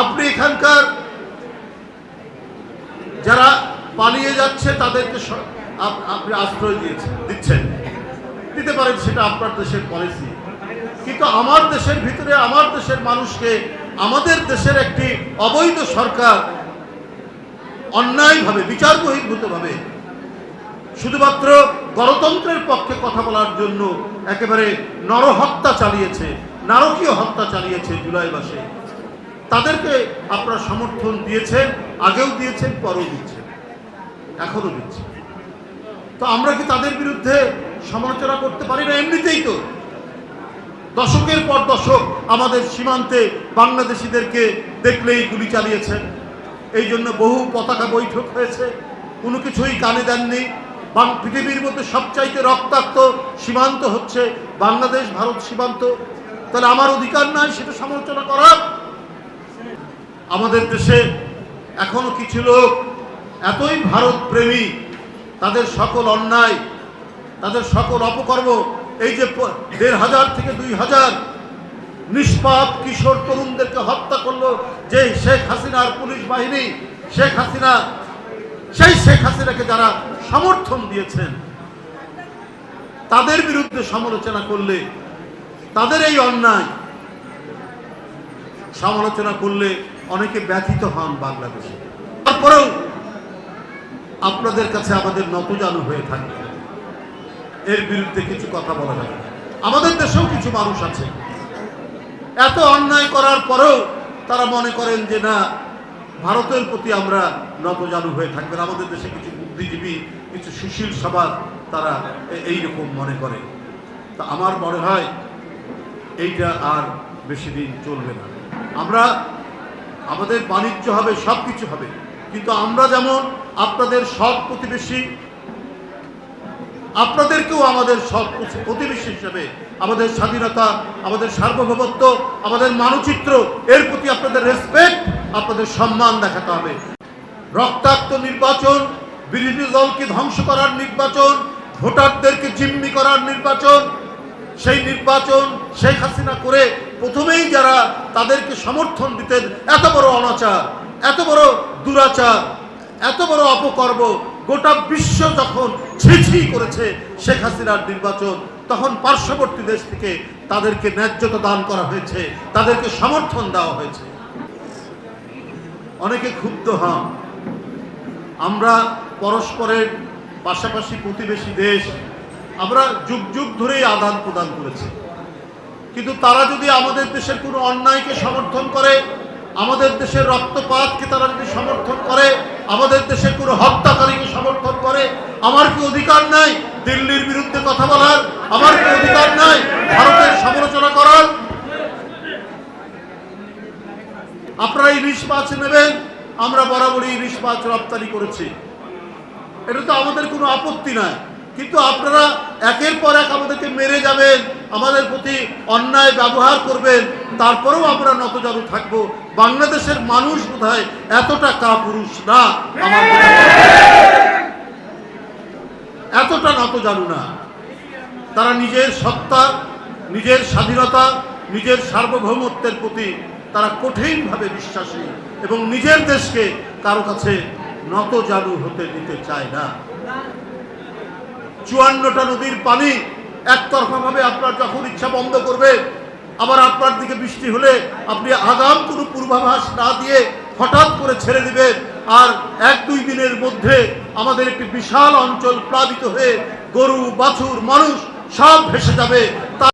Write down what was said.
আপনি এখানকার যারা পালিয়ে যাচ্ছে, তাদেরকে আপনি আশ্রয় দিয়েছেন, দিচ্ছেন। দিতে পারেন, সেটা আপনার দেশের পলিসি কিন্তু আমার দেশের ভিতরে, আমার দেশের মানুষকে, আমাদের দেশের একটি অবৈধ সরকার অন্যায়ভাবে বিচার বহির্ভূতভাবে শুধুমাত্র গণতন্ত্রের পক্ষে কথা বলার জন্য একেবারে নরহত্যা চালিয়েছে, নারকীয় হত্যা চালিয়েছে জুলাই মাসে। তাদেরকে আপনারা সমর্থন দিয়েছেন, আগেও দিয়েছেন, পরেও দিচ্ছেন। এখনও দিচ্ছেন। তো আমরা কি তাদের বিরুদ্ধে সমালোচনা করতে পারি না? এমনিতেই তো। দশকের পর দশক আমাদের সীমান্তে বাংলাদেশিদেরকে দেখলেই গুলি চালিয়েছেন। এই জন্য বহু পতাকা বৈঠক হয়েছে। কোনো কিছুই কানে দেননি। বাং- পৃথিবীর মধ্যে সবচাইতে রক্তাক্ত সীমান্ত হচ্ছে বাংলাদেশ ভারত সীমান্ত। তাহলে আমার অধিকার নাই সেটা সমালোচনা করার? আমাদের দেশে এখনও কিছু লোক এতই ভারত প্রেমী তাদের সকল অন্যায়, তাদের সকল অপকর্ম, এই যে দেড় হাজার থেকে দুই হাজার নিষ্পাপ কিশোর তরুণদেরকে হত্যা করল যে শেখ হাসিনার পুলিশ বাহিনী, শেখ হাসিনা, সেই শেখ হাসিনাকে যারা সমর্থন দিয়েছেন, তাদের বিরুদ্ধে সমালোচনা করলে, তাদের এই অন্যায় সমালোচনা করলে অনেকে ব্যথিত হন বাংলাদেশে। তারপরেও আপনাদের কাছে আমাদের নতজানু হয়ে থাকে। এর বিরুদ্ধে কিছু কথা বলা যাবে। আমাদের দেশেও কিছু মানুষ আছে। এত অন্যায় করার পরেও তারা মনে করেন যে না, ভারতের প্রতি আমরা নতজানু হয়ে থাকবেন। আমাদের দেশে কিছু বুদ্ধিজীবী, কিছু সুশীল সমাজ তারা এ- এইরকম মনে করে। তা আমার মনে হয় এইটা আর বেশি দিন চলবে না। আমরা আমাদের বাণিজ্য হবে সব কিছু হবে। কিন্তু আমরা যেমন আপনাদের সব প্রতিবেশী, আপনাদেরকেও আমাদের সৎ প্রতিবেশী হিসাবে আমাদের স্বাধীনতা, আমাদের সার্বভৌমত্ব, আমাদের মানচিত্র, এর প্রতি আপনাদের রেসপেক্ট আপনাদের সম্মান দেখাতে হবে। রক্তাক্ত নির্বাচন, বিরোধী দলকে ধ্বংস করার নির্বাচন, ভোটারদেরকে জিম্মি করার নির্বাচন সেই নির্বাচন শেখ হাসিনা করে প্রথমেই যারা তাদেরকে সমর্থন দিতেন, এত বড় অনাচার, এত বড় দুরাচার, এত বড় অপকর্ম, গোটা বিশ্ব যখন ছিছি করেছে শেখ হাসিনার নির্বাচন, তখন পার্শ্ববর্তী দেশ থেকে তাদেরকে ন্যায্যতা দান করা হয়েছে, তাদেরকে সমর্থন দেওয়া হয়েছে। অনেকে ক্ষুব্ধ হন আমরা পরস্পরের পাশাপাশি প্রতিবেশী দেশ আমরা যুগ যুগ ধরেই আদান প্রদান করেছি। কিন্তু তারা যদি আমাদের দেশের কোনো অন্যায়কে সমর্থন করে, আমাদের দেশের রক্তপাতকে তারা যদি সমর্থন করে, আমাদের দেশের কোনো হত্যাকারীকে সমর্থন করে, আমার কি অধিকার নাই? দিল্লির বিরুদ্ধে কথা বলার আমার কি অধিকার নাই? ভারতের সমালোচনা করার? আপনারা ইলিশ মাছ নেবেন, আমরা বরাবরই ইলিশ মাছ রপ্তানি করেছি। এটা তো আমাদের কোনো আপত্তি নাই। কিন্তু আপনারা একের পর এক আমাদেরকে মেরে যাবেন, আমাদের প্রতি অন্যায় ব্যবহার করবেন, তারপরেও আমরা নতজানু থাকব। বাংলাদেশের মানুষ বোধহয় এতটা কাপুরুষ না আমার। এতটা নতজানু না। তারা নিজের সত্তা, নিজের স্বাধীনতা, নিজের সার্বভৌমত্বের প্রতি তারা কঠিনভাবে বিশ্বাসী এবং নিজের দেশকে কারও কাছে নত জানু হতে দিতে চায় না। চুয়ান্নটা নদীর পানি একতরফাভাবে আপনার যখন ইচ্ছা বন্ধ করবে, আবার আপনার দিকে বৃষ্টি হলে আপনি আগাম কোনো পূর্বাভাস না দিয়ে হঠাৎ করে ছেড়ে দিবেন। আর এক দুই দিনের মধ্যে আমাদের একটি বিশাল অঞ্চল প্লাবিত হয়ে গরু, বাছুর, মানুষ সব ভেসে যাবে।